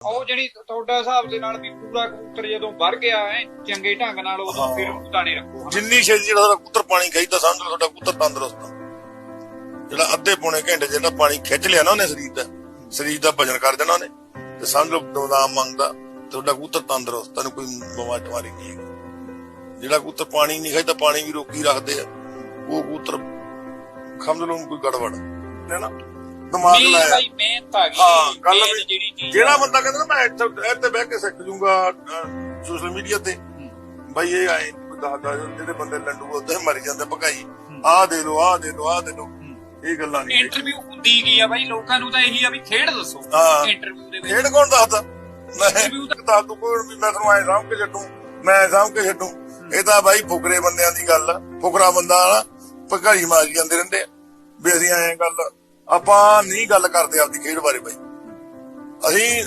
ਉਹ ਜਿਹੜੀ ਤੁਹਾਡਾ ਹਿਸਾਬ ਦੇ ਨਾਲ ਵੀ ਪੂਰਾ ਕਬੂਤਰ ਜਦੋਂ ਵਰ ਗਿਆ ਹੈ ਚੰਗੇ ਢੰਗ ਨਾਲ ਉਦੋਂ ਫਿਰ ਦਾਣੇ ਰੱਖੋ ਜਿੰਨੀ ਛੇਤੀ ਜਿਹੜਾ ਤੁਹਾਡਾ ਕਬੂਤਰ ਪਾਣੀ ਖਾਈਦਾ ਸਮਝ ਲਓ ਤੁਹਾਡਾ ਕਬੂਤਰ ਤੰਦਰੁਸਤ ਆ। ਜਿਹੜਾ ਅੱਧੇ ਪੌਣੇ ਘੰਟੇ ਜਿਹੜਾ ਪਾਣੀ ਖਿੱਚ ਲਿਆ ਨਾ ਉਹਨੇ ਸਰੀਰ ਦਾ ਸਰੀਰ ਦਾ ਵਜਨ ਕਰ ਦੇਣਾ ਉਹਨੇ ਤੇ ਸਮਝ ਲਓ ਬਦਾਮ ਮੰਗਦਾ ਤੁਹਾਡਾ ਕਬੂਤਰ ਤੰਦਰੁਸਤ ਤੈਨੂੰ ਕੋਈ ਬਿਮਾਰੀ ਟਮਾਰੀ ਨਹੀਂ ਹੈਗੀ। ਜਿਹੜਾ ਕਬੂਤਰ ਪਾਣੀ ਨਹੀਂ ਖਾਈਦਾ ਪਾਣੀ ਵੀ ਰੋਕੀ ਰੱਖਦੇ ਆ ਉਹ ਕਬੂਤਰ ਸਮਝ ਲਓ ਕੋਈ ਗੜਬੜ ਹੈ ਨਾ? ਦਿਮਾਗ ਲਾਇਆ। ਮਿਹਨਤ ਆ ਗਈ। ਹਾਂ ਗੱਲ ਵੀ ਜਿਹੜੀ ਜਿਹੜਾ ਬੰਦਾ ਕਹਿੰਦਾ ਨਾ ਮੈਂ ਇੱਥੇ ਇੱਥੇ ਬਹਿ ਕੇ ਸਿੱਖ ਜੂੰਗਾ ਸੋਸ਼ਲ ਮੀਡੀਆ ਤੇ। ਬਾਈ ਇਹ ਆਏ ਦੱਸਦਾ ਜਿਹੜੇ ਬੰਦੇ ਲੰਡੂ ਉਹਦੇ ਮਰ ਜਾਂਦੇ ਭਕਾਈ ਆਹ ਦੇ ਲੋ ਆਹ ਦੇ ਲੋ ਆਹ ਦੇ ਲੋ ਇਹ ਗੱਲਾਂ ਨਹੀਂ ਇੰਟਰਵਿਊ ਹੁੰਦੀ ਕੀ ਆ ਭਾਈ ਲੋਕਾਂ ਨੂੰ ਤਾਂ ਇਹੀ ਆ ਵੀ ਖੇਡ ਦੱਸੋ। ਇੰਟਰਵਿਊ ਦੇ ਵਿੱਚ। ਖੇਡ ਕੌਣ ਦੱਸਦਾ? ਮੈਂ Interview ਤਾਂ- ਤੂੰ ਕੋਈ ਮੈਂ ਤੁਹਾਨੂੰ ਐ ਸਾਂਭ ਕੇ ਛੱਡੂ ਮੈਂ ਸਾਂਭ ਕੇ ਛੱਡੂ। ਇਹ ਤਾਂ ਬਾਈ ਫੁਕਰੇ ਬੰਦਿਆਂ ਦੀ ਗੱਲ ਆ। ਫੁਕਰਾ ਬੰਦਾ ਨਾ ਭਕਾਈ ਮਾਰੀ ਜਾਂਦੇ ਰਹਿੰਦੇ ਆ। ਵੀ ਅਸੀਂ ਐਂ ਗੱਲ ਆਪਾਂ ਨਹੀਂ ਗੱਲ ਕਰਦੇ ਆਪਦੀ ਖੇਡ ਬਾਰੇ ਬਾਈ। ਅਸੀਂ